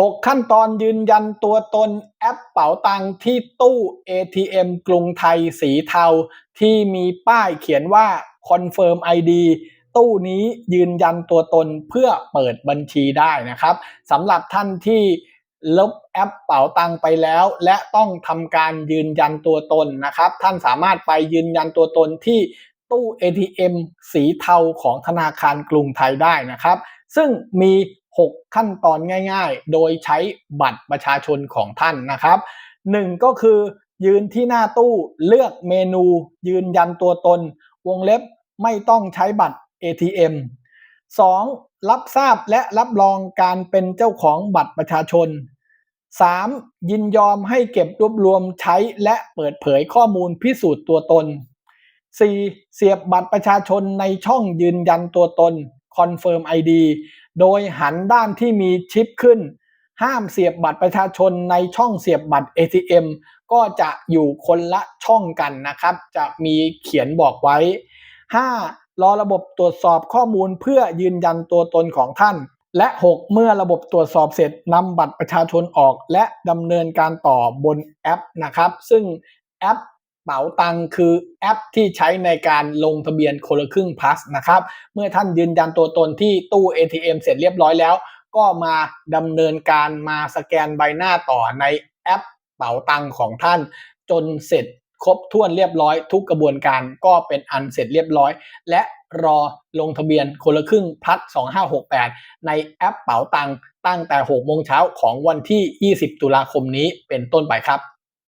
6 ขั้นตอนยืนยันตัวตนแอปเป๋าตังที่ตู้ ATM กรุงไทยสีเทา ที่มีป้ายเขียนว่า Confirm ID ตู้นี้ยืนยันตัวตนเพื่อเปิดบัญชีได้นะครับสำหรับท่านที่ลบแอปเป๋าตังไปแล้ว และต้องทำการยืนยันตัวตนนะครับ ท่านสามารถไปยืนยันตัวตนที่ตู้ ATM สีเทาของธนาคารกรุงไทยได้นะครับ ซึ่งมี 6 ขั้นตอนง่ายๆ โดยใช้บัตรประชาชนของท่านนะครับ 1 ก็คือยืนที่หน้าตู้เลือกเมนู ยืนยันตัวตน วงเล็บไม่ต้องใช้บัตร ATM 2. รับทราบและรับรองการเป็นเจ้าของบัตรประชาชน 3. ยินยอมให้เก็บรวบรวมใช้และเปิดเผยข้อมูลพิสูจน์ตัวตน 4. เสียบบัตรประชาชนในช่องยืนยันตัวตน Confirm ID โดยหันด้านที่มีชิปขึ้น ห้ามเสียบบัตรประชาชนในช่องเสียบบัตร ATM ก็จะอยู่คนละช่องกันนะครับ จะมีเขียนบอกไว้ 5. รอระบบตรวจสอบข้อมูลเพื่อยืนยันตัวตนของท่าน และ 6 เมื่อระบบตรวจสอบเสร็จนำบัตรประชาชนออก และดำเนินการต่อบนแอปนะครับ ซึ่งแอป เป๋าตังคือแอปที่ใช้ในการลงทะเบียนคนละครึ่ง plus นะครับ เมื่อท่านยืนยันตัวตนที่ตู้ ATM เสร็จเรียบร้อยแล้ว ก็มาดำเนินการมาสแกนใบหน้าต่อในแอปเป๋าตังของท่านจนเสร็จครบถ้วนเรียบร้อย ทุกกระบวนการก็เป็นอันเสร็จเรียบร้อย และรอลงทะเบียนคนละครึ่งพัด2568 ในแอปเป๋าตังตั้งแต่ 6 โมงเช้าของวันที่ 20 ตุลาคมนี้เป็นต้นไปครับ